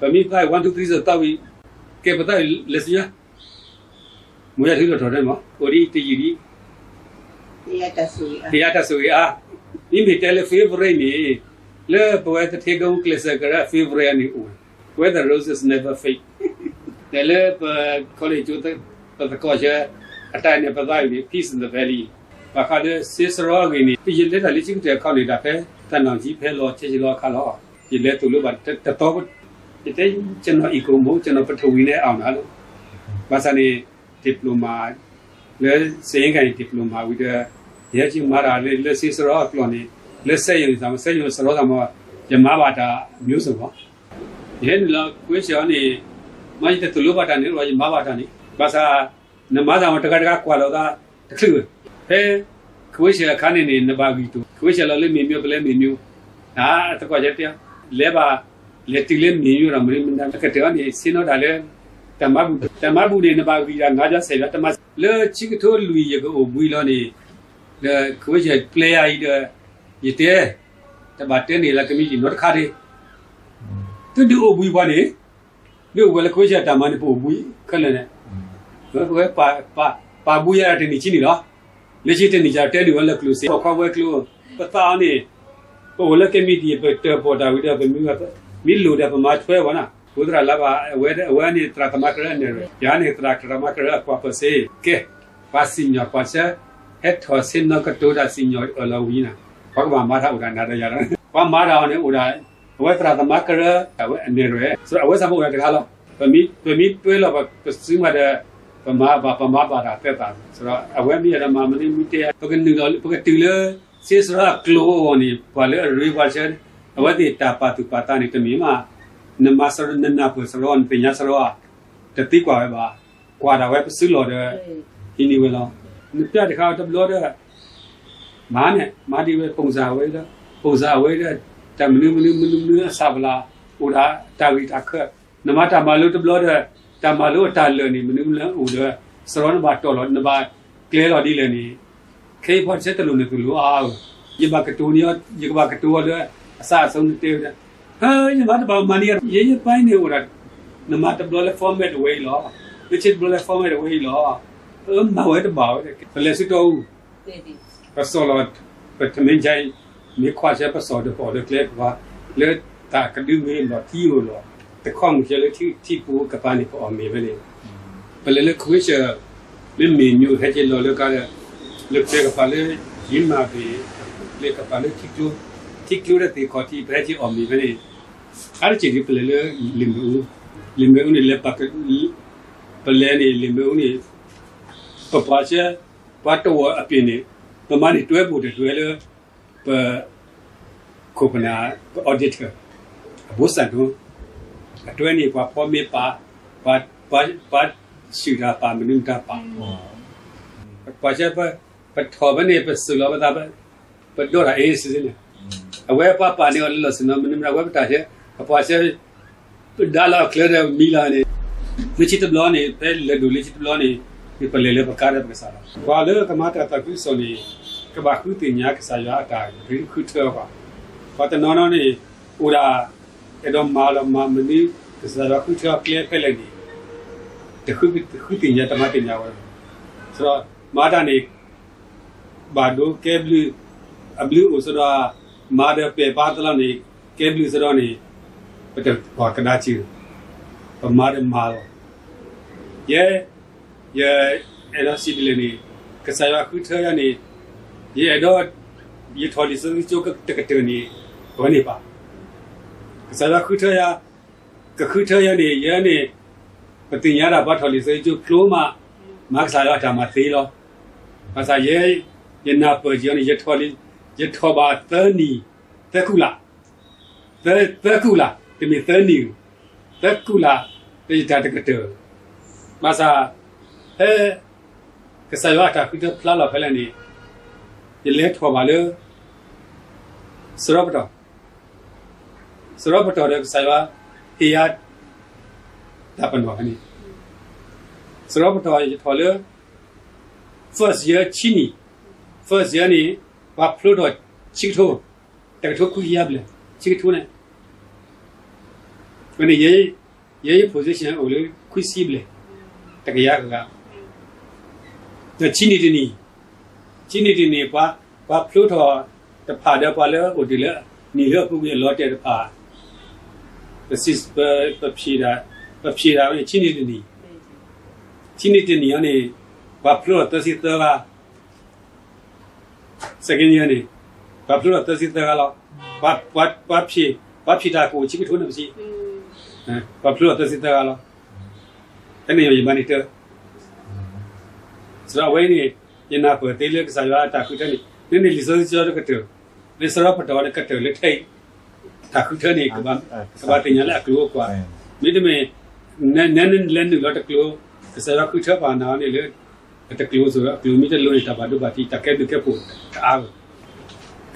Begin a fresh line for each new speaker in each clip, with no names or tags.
ပမိဖိုင်1 2 3ဆိုတောက်ပြီးကဲပတိုင်လက်စီယာမွေရထီလို့ထော်တယ်မကိုဒီတီကြီးဒီ
တရားတဆူအ
တရားတဆူရဒီမီတယ် favorite နေလေပွဲတထေကုံကလစ်ကရ favorite နေဦး where the roses never fade တယ်လေပ college ကျတဲ့ပကောချာအတိုင်းနဲ့ပတိုင်းပြီး peace in the valley ဘာခါလဲစစ်စရောဂီနေဒီလက်တာလေးချင်းတဲ့ခေါနေတာဖဲတန်အောင်ကြီးဖဲလောချေချေလောခါလောဒီလက်တူလို့ပါတတော် ဒီတဲ့ကျွန်တော် eco မို့ကျွန်တော်ပထဝီနဲ့အောင်လာလို့ဘာသာနေ diploma လဲစရင်ကန် diploma ဝိဒရဲချင်းမာရာလေလက်စစ်စရောကလောနေလက်ဆက်ရင်ဆောင်ဆက်ရင်စရောကမှာယမဘာတာမျိုးစုံပါရဲလာကွေးချောနေမိုင်းတဲ့တူလို့ပါတာနေရောယမဘာတာနေဘာသာနမသာမတကတကကွာလောတာတခလူဟဲခွေးချေခါနေနေနဘာဂီတူခွေးချေလောလေးမီမျိုးပလဲမီမျိုးဟာတကွာချက်တလဲပါ လက်တီလေးမီမျိုးရမရင်းမန်တကတဲ့နေစင်းတော့ဒါလဲတမဘူးတမဘူးနေနဘာဂီရာငါးကြဆယ်ရတမလေချိကထိုလူရကိုဘူးလောနေလေခွေးချေ player ဤတဲ့ရတဲ့တဘာတဲနေလာကမီကြီးတော့တခါတည်းတူတူအဘူးပါနေဒီဝဲလေခွေးချေတမန်ပို့ဘူးခက်လည်းနဲ့ဘယ်ပါပါပါဘူးရတဲ့နေချင်းနေတော့လေချိတဲ့နေကြတဲဒီဝဲလေကလူစီခေါ်ဝဲကလူပတာနေဟိုလေကမီဒီပတပေါ်တာဝိဒဘမီက မီလူတဲ့ပမာထွဲဝနာဘုဒ္ဓလာဘာဝဲဝဲနေတရာကမကရနေရယာနေတရာကမကရကွာပစေကဲပါစီညာပါချာဟက်ထောစင်နကတိုဒါစီညောအလဝီနာဘာကဘာမာထာဥဒနာရရဘာမာရာနေဥဒါဝဲတရာကမကရဝဲအနေရဆိုအဝဲစဖို့ရတကားလောပမီပမီတွဲလောပစီမတဲ့ပမာဘာပမာပါတာတက်တာဆိုတော့အဝဲမီရမမနေမီတဲ့ပကနူလောပကတူလေစေစရာကလိုနီပါလေရီဗာချန် အဝဲတိတာပါတူပါတာနေတမီမှာနမစရနနာပစရောန်ပညာစရောတတိကွာပဲပါကွာတာဝဲပစုလောတဲ့ဒီနီဝဲလောနပြတခါတဘလောတဲ့မားနဲ့မာဒီဝဲပုံစာဝဲတဲ့ပုံစာဝဲတဲ့တမနုမနုမနုမနုဆာဗလာဥဒါတာဝီတာခနမတာမလို့တဘလောတဲ့တမလို့တာလနေမနုမနဥဒစရောနဘာတော်လောနဘာကလဲတော်ဒီလေနေခေဖို့ချက်တလို့နေသူလူအားယဘကတိုနီယဘကတိုလည်း အစအဆုံးတေးတဲ့ဟဲ့ယမတ်ဘာမနီရရေရပိုင်းနေဝရနမတဘလော format way လော which is blah format way လောအမဝဲတဘာဘယ်လက်စတော့
တေဒီ
ပစောလတ်ပထမင်းချိုင်မြေခွာချက်ပစောတဲ့ပေါ်တဲ့ကလစ်ကလေတာကဒူးမေလောတီယိုလောတခေါင်ကျလေတီတီပူကပနိပေါ်မေပဲလေဘယ်လေခွေးချလင်းမီမျိုးဟဲ့ချေလောလကလေလုတဲ့ကပါလေရင်းမာပြီလေကပါလေတီကျူတီကျူတဲ့တီခေါ်တီဘဲချီအော်မေပဲလေအားချီဒီပလေလေလင်ဘူးလင်ဘူးနေလေပတ်ပလဲနေလင်ဘူးနေပပချာပတ်တော့အပြ င်းနေပမာနေတွဲဖို့တွဲလေပကိုပနာအော်ဒီတာဘုစံတော့အတွဲနေပါဖော်မေပါပါပါပါရှိတာပါမနုတာပါပါချပါပထောဘနေပစလောဘတာပပဒိုရာအေးစင်း အဝဲပါပါနေလစနမနမဝဲပတာချအပါချဒါလာကလရမီလာနေလချစ်ဘလောနေပဲလေဒူလချစ်ဘလောနေဒီပလေလေပကားရပစားလာဘာလေကမတာတကုဆိုနေကဘာခုတင်ညာကစားရအတာဘင်းခုထောပါဘာတနော်နော်နေဥရာအဲ့တော့မာလမမနီကစားရခုထောပြဲဖဲလိုက်နေတခုခုတင်ညာတမတင်ညာဝဲဆိုတော့မာတာနေဘာဒိုကဲဘလအဘလူဆိုတော့ မာဒပေပါတလာနေကဲဘလူဆိုတော့နေပတဘာကနာချီပမာရမာလယေယေအဲ့တော့စီဒီလေနေကစားရခုထောရနေယေအဲ့တော့ယေထော်လီစချိုကတကတနေဘာနေပါကစားရခုထောရကခုထောရနေယေနေပတင်ရတာဘာထော်လီစချိုကလိုမာမက္ဆာရတာမသေးလောဘာသာယေယေနာပဂျီယေထော်လီယေထောဘာသနီ သကုလာသသကုလာတမီသနီသကုလာတေတာတကတမဆာဟဲကစားရတာခုတဖလာလာဖလဲနေယေလက်ထောပါလေစရပတော်စရပတော်ရဲ့ကစားရဟီယာဒါပန်ဝခနီစရပတော်ရဲ့ထော်လေ first year chini first year ni ba phlo do chik tho tak tho ku yab le chik tho ne ဘယ်နေရေးရေး position ကိုလေခွစီးပလေတကရကတချီနီတနီချီနီတနီပါပါဖလို့တော့တဖာတော့ပါလေဟိုဒီလေနီရပုရဲ့လော့တဲ့တဖာ this is ပပဖြီတာပဖြီတာဝင်ချီနီတနီချီနီတနီအနေ ဘာဖလို့တစီတော့ second year နေဘာဖလို့တစီတော့လောဘာဘာဘာဖြီဘာဖြီတာကိုချိကထုံးနေစီ
อืม
ဘာဖလို့တစီတော့လောအဲ့နေရမနီတော့စရဝဲနေညနာပေါ်တေးလက်စားရတာခုတဲ့နေနေလီဆိုကြောကတဲ့လေစရပတော်ကတဲ့လက်ထိုက်တာခုတဲ့နေကဘာကဘာတင်ရလက်ကူကွာမိတမေနန်းနန်းလန်လောတကလောကစားရခုတဲ့ပါနာနေလေတကလောဆိုကီလိုမီတာလုံးတာဘာတို့ဘာတီတကဲတကဲပို့အား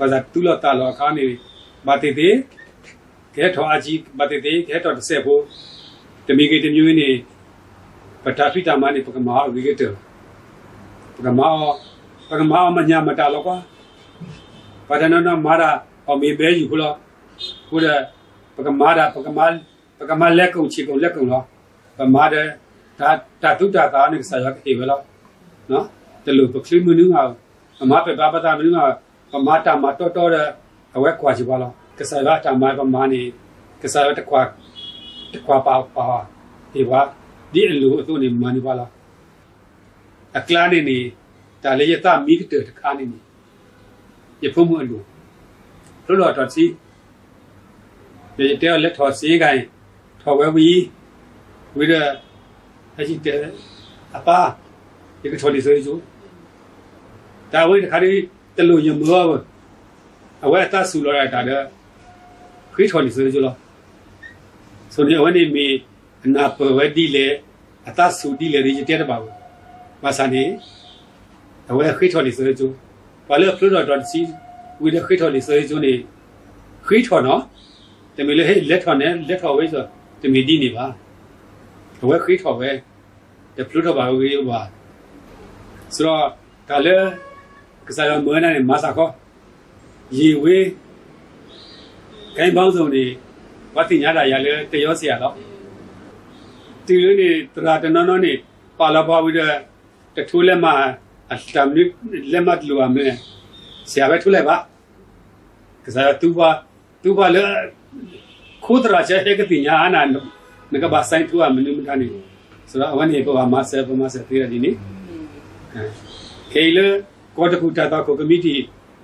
ဘာစုကမလည်းပကတိပါအဲသူတာလောခေါ်တယ်စက်တော်မိပါနေဟချိထော်လာလက်ပမာခနဲ့နေပကတိပါလက်ပသူလောတာခနဲ့နေအမှုကွဲထော်လာဘာသာသူလောတာလောခနဲ့ဘာတေတေကဲထော်အကြီးဘာတေတေကဲထော်တစ်ဆက်ဖို့တမီကေတမျိုးနေပတာဖိတာမနေပကမာဝိကေတပကမာပကမာမညာမတာလောကွာဘာတနနမာရာအမေဘဲယူခလောခုရပကမာရာပကမာပကမာလက်ကုံချီကုံလက်ကုံလောပမာတဲ့ဒါတာတုတာသာနေဆရာကေဝလောနော်တလူပကလိမနုငါအမပေဘာပတာမနုငါပ မာတာမတော်တော်အဝဲခွာချပါလောကဆရာတာမပမာနေကဆရာတခွာတခွာပါပါဒီဘာဒီအလူအသွနေမနီပါလားအကလာနေနေဒါလေယတမိကတဲ့ခါနေနေရဖုံမှုအလူလို့တော့တော်စီဒီတဲ့လက်ထော်စီကိုင်ထော်ဝဲဝီဝိရအကြီးတဲ့အပါဒီကထော်ဒီဆိုယူဒါဝိတခါဒီ တလူရမောဘအဝဲတဆူလောရတာတဲ့ခိထော်ဒီဆိုယူလောဆိုနေဝနေမီအနာပဝဒီလေအတဆူဒီလေရတဲ့ပါဘူးမဆန်နေအဝဲခိထော်ဒီဆိုယူဘာလဲဖလို့တော့စီဝိရခိထော်ဒီဆိုယူနေခိထော်နော်တမီလေဟဲ့လက်ထော်နဲ့လက်ထော်ဝဲဆိုတမီဒီနေပါအဝဲခိထော်ပဲတဖလို့တော့ပါဝေးပါဆိုတော့ဒါလည်း ကစားရမွေးနေမဆာခေါ်ရေဝေးခိုင်းပေါင်းစုံနေဘာတင်ရတာရလဲတရောเสียတော့ဒီလိုနေတရာတနော်နော်နေပါလာပါဝိဒတထူးလက်မအတမ်နိလက်မတ်လူအမဲဆရာပဲထူးလိုက်ပါကစားတူပါတူပါလေခိုးတရာချဲကတိညာအနာနကဘာဆိုင်ထူအမနုမတနေဆိုတော့အဝနေပေါ်မှာဆယ်ပေါ်မှာဆယ်သေးတယ်ဒီနေ့ခေလေ ကောတခုတတာကိုကမိတီ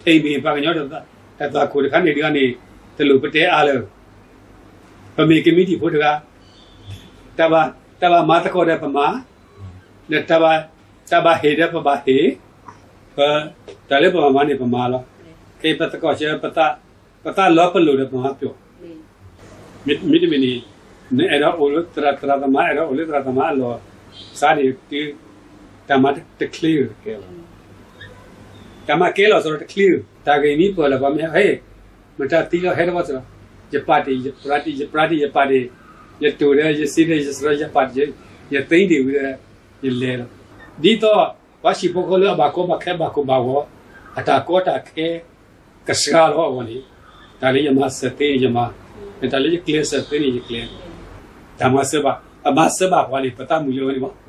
ထိန်ပြီးပါကညောတတာတတာကိုတခါနေဒီကနေတလူပတဲအားလို့ပမေကမိတီဖို့တကတဘာတဘာမတကောတဲ့ပမာနဲ့တဘာတဘာဟေတဲ့ပဘာဟေပဒါလည်းပမာမနေပမာလို့ခေပတကောချေပတပတလောပလို့တဲ့ပမာပြောမိမိတမီနီနေအဲ့တော့အိုလတရာတရာသမအဲ့တော့အိုလတရာသမလောစားဒီဒီတမတ်တကလီကဲလော တမကဲလောဆိုတော့တကလီတာဂိနီပေါ်လာပါမယ်ဟဲ့မတတိလောဟဲ့တော့ဆိုရပါတီရပရာတီရပရာတီရပါတီရတူရရစီရရစရရပါတီရသိန်းဒီဝရရလေဒီတော့ဝါရှိပိုကိုလဘာကိုမခဲဘာကိုဘာဝအတာကောတာခဲကစကားလောဝနီဒါလေးယမစတဲ့ယမဒါလေးကလစ်စတဲ့ယကလစ် Dama seba, ama seba wali pata mulio ni ba.